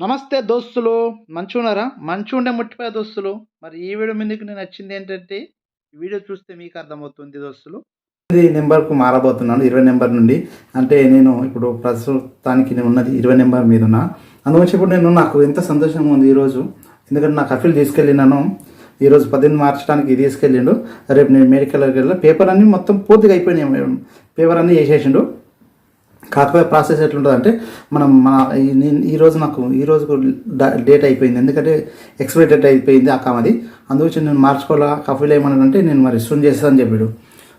నమస్తే దోస్తులు. మంచు ఉన్నారా మంచు ఉండే ముట్టిపోయే దోస్తులు. మరి ఈ వీడియో మీదకి నేను నచ్చింది ఏంటంటే ఈ వీడియో చూస్తే మీకు అర్థమవుతుంది దోస్తులు. ఇది నెంబర్కు మారబోతున్నాను ఇరవై నెంబర్ నుండి. అంటే నేను ఇప్పుడు ప్రస్తుతానికి నేను ఉన్నది ఇరవై నెంబర్ మీద ఉన్నా. అందువచ్చి ఇప్పుడు నేను నాకు ఎంత సంతోషంగా ఉంది ఈరోజు. ఎందుకంటే నాకు అఫీల్ తీసుకెళ్ళినాను. ఈరోజు పద్దెనిమిది మార్చడానికి తీసుకెళ్ళిండు. రేపు నేను మెడికల్కి వెళ్ళిన. పేపర్ అన్నీ మొత్తం పూర్తిగా అయిపోయినాయి. పేపర్ అన్నీ వేసేసిండు. కాకపోతే ప్రాసెస్ ఎట్లుంటుంది అంటే మనం మన ఈ- నేను ఈరోజు నాకు ఈరోజు డేట్ అయిపోయింది. ఎందుకంటే ఎక్స్పైరీ డేట్ అయిపోయింది ఆ కామది. అందువచ్చి నేను మార్చుకోవాలా కఫీలు ఏమన్నానంటే నేను మరి సూన్ చేస్తా అని చెప్పాడు.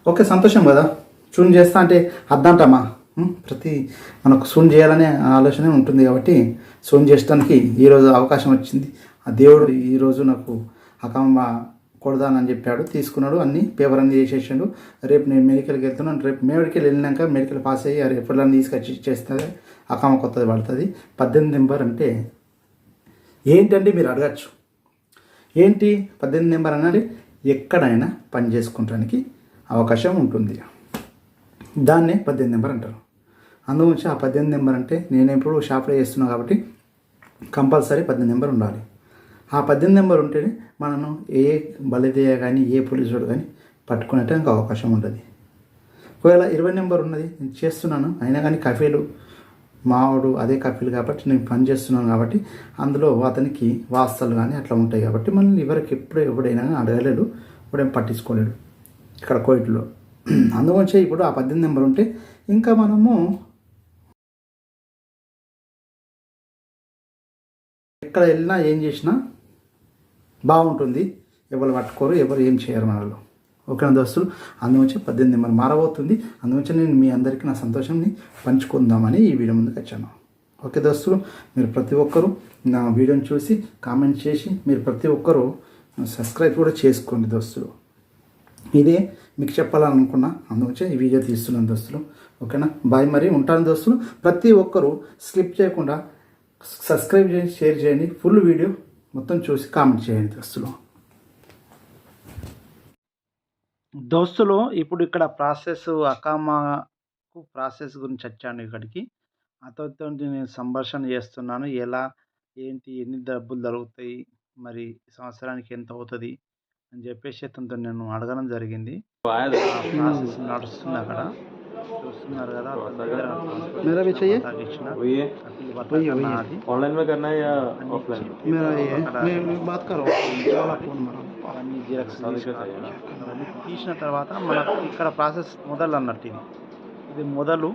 ఓకే సంతోషం కదా? సూన్ చేస్తా అంటే అద్దంటామా? ప్రతి మనకు సూన్ చేయాలనే ఆలోచనే ఉంటుంది కాబట్టి సూన్ చేయడానికి ఈరోజు అవకాశం వచ్చింది. ఆ దేవుడు ఈరోజు నాకు అకమ్మ కొడదానని చెప్పాడు తీసుకున్నాడు అన్ని పేపర్ అన్ని చేసేసాడు. రేపు నేను మెడికల్కి వెళ్తున్నాను రేపు మెడికల్ వెళ్ళినాక మెడికల్ పాస్ అయ్యి ఆ రేపటి తీసుకొచ్చి చేస్తుంది అకామ కొత్తది పడుతుంది. పద్దెనిమిది నెంబర్ అంటే ఏంటండి మీరు అడగచ్చు? ఏంటి? పద్దెనిమిది నెంబర్ అన్నది ఎక్కడైనా పని చేసుకుంటానికి అవకాశం ఉంటుంది. దాన్నే పద్దెనిమిది నెంబర్ అంటారు. అందుగురించి ఆ పద్దెనిమిది నెంబర్ అంటే నేను ఎప్పుడు షాప్లో చేస్తున్నాను కాబట్టి కంపల్సరీ పద్దెనిమిది నెంబర్ ఉండాలి. ఆ పద్దెనిమిది నెంబర్ ఉంటేనే మనను ఏ బలిదేయ కానీ ఏ పోలీసుడు కానీ పట్టుకునేటానికి అవకాశం ఉంటుంది. ఒకవేళ ఇరవై నెంబర్ ఉన్నది నేను చేస్తున్నాను అయినా కానీ కఫీలు మావాడు అదే కఫీలు కాబట్టి నేను పని చేస్తున్నాను కాబట్టి అందులో అతనికి వాస్తలు కానీ అట్లా ఉంటాయి కాబట్టి మనల్ని ఎవరికి ఎప్పుడు ఎప్పుడైనా కానీ అడగలేడు ఇప్పుడేం పట్టించుకోలేడు ఇక్కడ కోయిట్లో అందుకొంచే ఇప్పుడు ఆ పద్దెనిమిది నెంబర్ ఉంటే ఇంకా మనము ఎక్కడ వెళ్ళినా ఏం చేసినా బాగుంటుంది. ఎవరు పట్టుకోరు ఎవరు ఏం చేయరు మనలో. ఓకేనా దోస్తులు అందువచ్చి పద్దెనిమిది నెంబర్ మారబోతుంది. అందువచ్చి నేను మీ అందరికీ నా సంతోషాన్ని పంచుకుందామని ఈ వీడియో ముందుకు వచ్చాను. ఓకే దోస్తులు మీరు ప్రతి ఒక్కరూ నా వీడియోని చూసి కామెంట్ చేసి మీరు ప్రతి ఒక్కరూ సబ్స్క్రైబ్ కూడా చేసుకోండి దోస్తులు. ఇదే మీకు చెప్పాలనుకున్నా అందువచ్చే ఈ వీడియో తీస్తున్నాను దోస్తులు. ఓకేనా? బాయ్ మరి. ఉంటాను దోస్తులు. ప్రతి ఒక్కరూ స్లిప్ చేయకుండా సబ్స్క్రైబ్ చేయండి షేర్ చేయండి. ఫుల్ వీడియో మొత్తం చూసి కామెంట్ చేయండి దోస్తులు. దోస్తులు ఇప్పుడు ఇక్కడ ప్రాసెస్ అకామాకు ప్రాసెస్ గురించి వచ్చాను ఇక్కడికి. అతనితో నేను సంభాషణ చేస్తున్నాను. ఎలా ఏంటి ఎన్ని డబ్బులు దొరుకుతాయి మరి సంవత్సరానికి ఎంత అవుతుంది అని చెప్పేసి అతనితో నేను అడగడం జరిగింది. ప్రాసెస్ నడుస్తుంది అక్కడ. చూస్తున్నారు కదా అతని దగ్గర मेरा भी चाहिए? పతాక ఇచ్చిన वही है అతని పతాక నాది. ऑनलाइन में करना है या ऑफलाइन मेरा ये मैं मैं बात कर रहा हूँ वाला फोन मारा అవన్నీ జిరాక్స్ सारे తీసి का चाहिए అవన్నీ తీసిన తర్వాత మనకు ఇక్కడ ప్రాసెస్ మొదలు అన్నట్టు ఇది ఇది మొదలు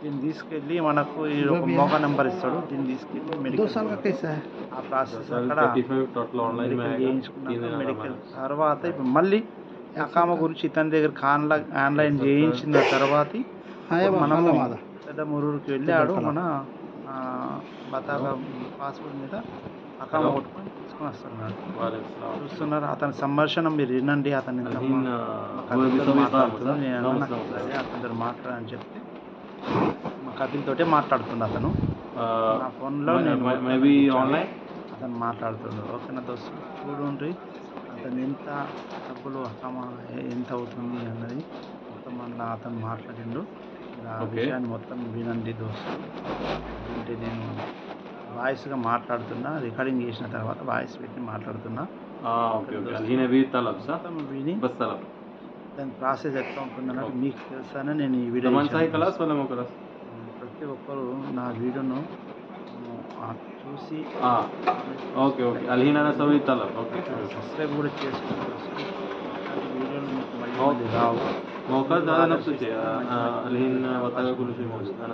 దీన్ని తీసుకెళ్ళి మనకు ఈ ఒక మోకా నెంబర్ ఇస్తాడు దీన్ని తీసుకెళ్ళి दो మెడికల్ साल का कैसा है ఆ ప్రాసెస్ सर అక్కడ थर्टी फाइव टोटल ऑनलाइन में మెడికల్ आएगा तीन చేయించుకున్నాక दिन మెడికల్ తర్వాత ఇప్పుడు మళ్ళీ అకామ గురించి తన దగ్గర ఆన్లైన్ ఆన్లైన్ చేయించిన తర్వాత మనం పెద్ద వెళ్ళి ఆడు మన బతాక పాస్పోర్ట్ మీద అకామ కొట్టుకొని తీసుకొని వస్తున్నాడు. చూస్తున్నారు అతని సంభాషణ మీరు వినండి అతని అతనితో మాట్లాడని చెప్తే మా కపిల్తోటే మాట్లాడుతుంది అతను. నా ఫోన్లో నేను మేబీ ఆన్లైన్ అతను మాట్లాడుతున్నాడు. ఓకే నా దోస్తు చూడండి అతను ఎంత డబ్బులు ఎంత అవుతుంది అన్నది మొత్తం అందులో అతను మాట్లాడిండు. ఇలా విషయాన్ని మొత్తం వినండి దోస్తు. అంటే నేను వాయిస్గా మాట్లాడుతున్నా రికార్డింగ్ చేసిన తర్వాత వాయిస్ పెట్టి మాట్లాడుతున్నా. దాని ప్రాసెస్ ఎట్లా ఉంటుందన్నట్టు మీకు తెలుసానే నేను ఈ వీడియో ప్రతి ఒక్కరు నా వీడియోను చూసి ఓకే ఓకే అలీనా సవి తలబ్ ఓకే సబ్స్క్రైబ్ కూడా చేసుకోవాలి మోకా దాదాపు అలీన్ వతాగా కులిషి మోస్ అన్న